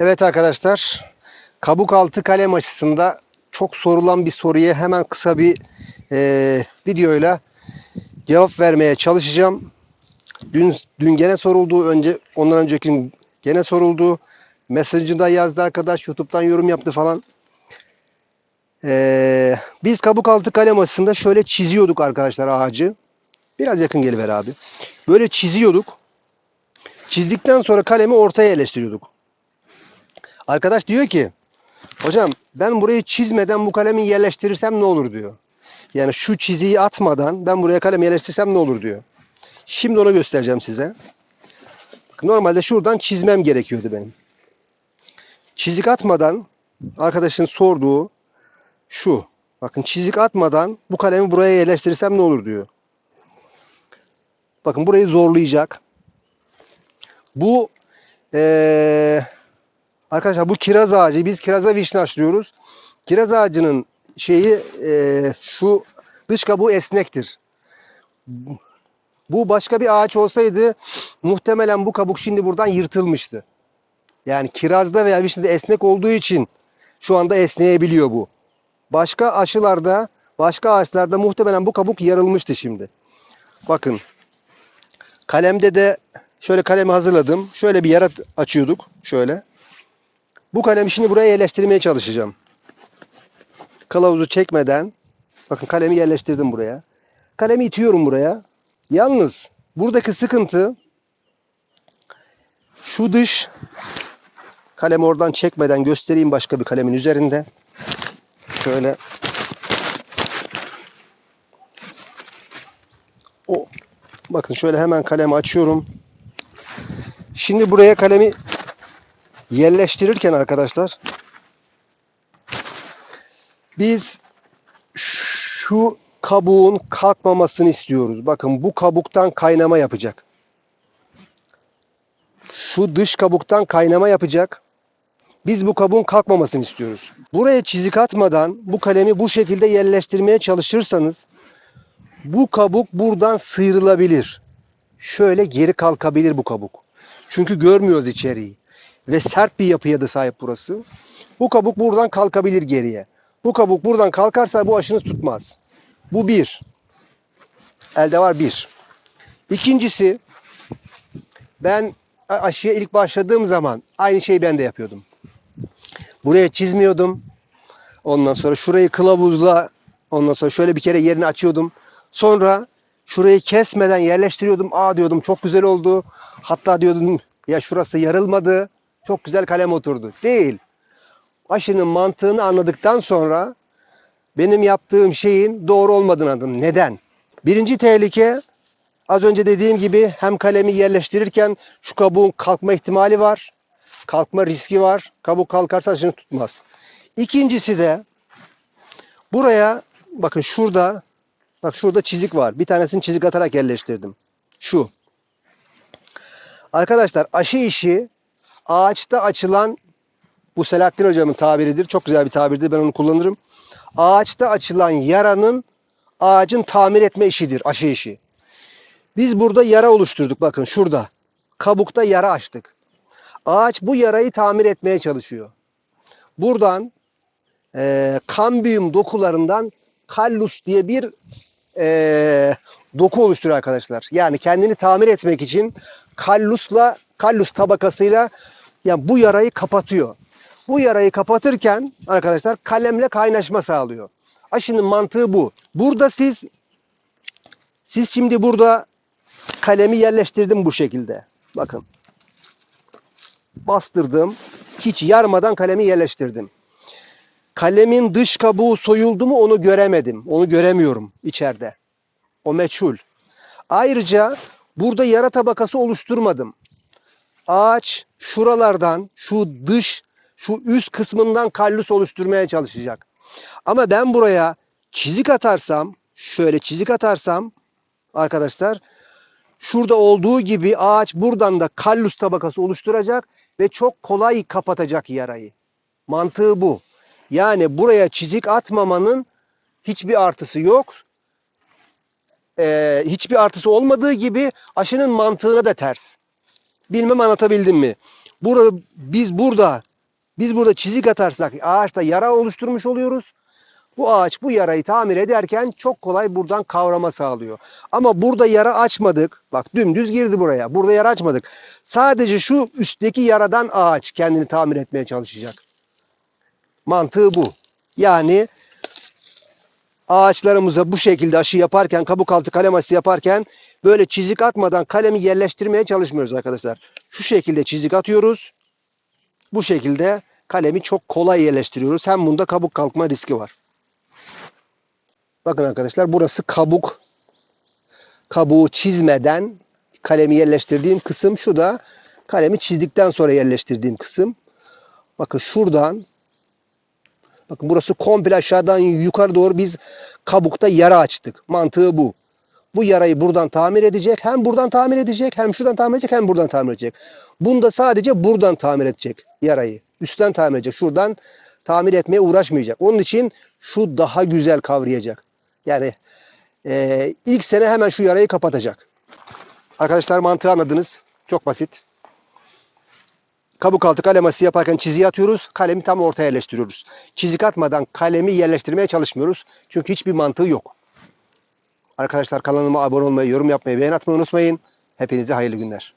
Evet arkadaşlar, kabuk altı kalem aşısında çok sorulan bir soruya hemen kısa bir eee, videoyla cevap vermeye çalışacağım. Dün dün gene soruldu, önce ondan önceki gün gene soruldu. Mesajında yazdı arkadaş, YouTube'dan yorum yaptı falan. Eee, biz kabuk altı kalem aşısında şöyle çiziyorduk arkadaşlar ağacı. Biraz yakın geliver abi. Böyle çiziyorduk. Çizdikten sonra kalemi ortaya yerleştiriyorduk. Arkadaş diyor ki hocam ben burayı çizmeden bu kalemi yerleştirirsem ne olur diyor. Yani şu çiziyi atmadan ben buraya kalemi yerleştirsem ne olur diyor. Şimdi onu göstereceğim size. Bakın Normalde şuradan çizmem gerekiyordu benim. Çizik atmadan arkadaşın sorduğu şu. Bakın çizik atmadan bu kalemi buraya yerleştirirsem ne olur diyor. Bakın burayı zorlayacak. Bu eee Arkadaşlar bu kiraz ağacı biz kiraza vişnaşlıyoruz. Kiraz ağacının şeyi e, şu dış kabuğu esnektir. Bu başka bir ağaç olsaydı muhtemelen bu kabuk şimdi buradan yırtılmıştı. Yani kirazda veya vişnede esnek olduğu için şu anda esneyebiliyor bu. Başka aşılarda, başka ağaçlarda muhtemelen bu kabuk yarılmıştı şimdi. Bakın. Kalemde de şöyle kalemi hazırladım. Şöyle bir yara açıyorduk. Şöyle. Bu kalemi şimdi buraya yerleştirmeye çalışacağım. Kılavuzu çekmeden bakın kalemi yerleştirdim buraya. Kalemi itiyorum buraya. Yalnız buradaki sıkıntı şu dış kalemi oradan çekmeden göstereyim başka bir kalemin üzerinde. Şöyle o bakın şöyle hemen kalemi açıyorum. Şimdi buraya kalemi yerleştirirken arkadaşlar biz şu kabuğun kalkmamasını istiyoruz. Bakın bu kabuktan kaynama yapacak. Şu dış kabuktan kaynama yapacak. Biz bu kabuğun kalkmamasını istiyoruz. Buraya çizik atmadan bu kalemi bu şekilde yerleştirmeye çalışırsanız bu kabuk buradan sıyrılabilir. Şöyle geri kalkabilir bu kabuk. Çünkü görmüyoruz içeriği ve sert bir yapıya da sahip burası. Bu kabuk buradan kalkabilir geriye. Bu kabuk buradan kalkarsa bu aşınız tutmaz. Bu bir. Elde var bir. İkincisi ben aşıya ilk başladığım zaman aynı şeyi ben de yapıyordum. Buraya çizmiyordum. Ondan sonra şurayı kılavuzla ondan sonra şöyle bir kere yerini açıyordum. Sonra şurayı kesmeden yerleştiriyordum. Aa diyordum çok güzel oldu. Hatta diyordum ya şurası yarılmadı. Çok güzel kalem oturdu. Değil. Aşının mantığını anladıktan sonra benim yaptığım şeyin doğru olmadığını anladım. Neden? Birinci tehlike az önce dediğim gibi hem kalemi yerleştirirken şu kabuğun kalkma ihtimali var. Kalkma riski var. Kabuk kalkarsa aşını tutmaz. İkincisi de buraya bakın şurada bak şurada çizik var. Bir tanesini çizik atarak yerleştirdim. Şu. Arkadaşlar aşı işi ağaçta açılan bu Selahattin hocamın tabiridir. Çok güzel bir tabirdir. Ben onu kullanırım. Ağaçta açılan yaranın ağacın tamir etme işidir. Aşı işi. Biz burada yara oluşturduk. Bakın şurada. Kabukta yara açtık. Ağaç bu yarayı tamir etmeye çalışıyor. Buradan eee kambiyum dokularından kallus diye bir eee, doku oluşturuyor arkadaşlar. Yani kendini tamir etmek için kallusla kallus tabakasıyla yani bu yarayı kapatıyor. Bu yarayı kapatırken arkadaşlar kalemle kaynaşma sağlıyor. Aşının mantığı bu. Burada siz siz şimdi burada kalemi yerleştirdim bu şekilde. Bakın. Bastırdım. Hiç yarmadan kalemi yerleştirdim. Kalemin dış kabuğu soyuldu mu onu göremedim. Onu göremiyorum içeride. O meçhul. Ayrıca burada yara tabakası oluşturmadım ağaç şuralardan şu dış şu üst kısmından kallus oluşturmaya çalışacak. Ama ben buraya çizik atarsam şöyle çizik atarsam arkadaşlar şurada olduğu gibi ağaç buradan da kallus tabakası oluşturacak ve çok kolay kapatacak yarayı. Mantığı bu. Yani buraya çizik atmamanın hiçbir artısı yok. Ee, hiçbir artısı olmadığı gibi aşının mantığına da ters. Bilmem anlatabildim mi? Burada biz burada Biz burada çizik atarsak ağaçta yara oluşturmuş oluyoruz. Bu ağaç bu yarayı tamir ederken çok kolay buradan kavrama sağlıyor. Ama burada yara açmadık. Bak dümdüz girdi buraya. Burada yara açmadık. Sadece şu üstteki yaradan ağaç kendini tamir etmeye çalışacak. Mantığı bu. Yani ağaçlarımıza bu şekilde aşı yaparken, kabuk altı kalem aşısı yaparken böyle çizik atmadan kalemi yerleştirmeye çalışmıyoruz arkadaşlar. Şu şekilde çizik atıyoruz. Bu şekilde kalemi çok kolay yerleştiriyoruz. Hem bunda kabuk kalkma riski var. Bakın arkadaşlar burası kabuk. Kabuğu çizmeden kalemi yerleştirdiğim kısım. Şu da kalemi çizdikten sonra yerleştirdiğim kısım. Bakın şuradan Bakın burası komple aşağıdan yukarı doğru biz kabukta yara açtık. Mantığı bu. Bu yarayı buradan tamir edecek. Hem buradan tamir edecek, hem şuradan tamir edecek, hem buradan tamir edecek. Bunda sadece buradan tamir edecek yarayı. Üstten tamir edecek. Şuradan tamir etmeye uğraşmayacak. Onun için şu daha güzel kavrayacak. Yani eee, ilk sene hemen şu yarayı kapatacak. Arkadaşlar mantığı anladınız. Çok basit. Kabuk altı kalem aşısı yaparken çiziği atıyoruz. Kalemi tam ortaya yerleştiriyoruz. Çizik atmadan kalemi yerleştirmeye çalışmıyoruz. Çünkü hiçbir mantığı yok. Arkadaşlar kanalıma abone olmayı, yorum yapmayı, beğen atmayı unutmayın. Hepinize hayırlı günler.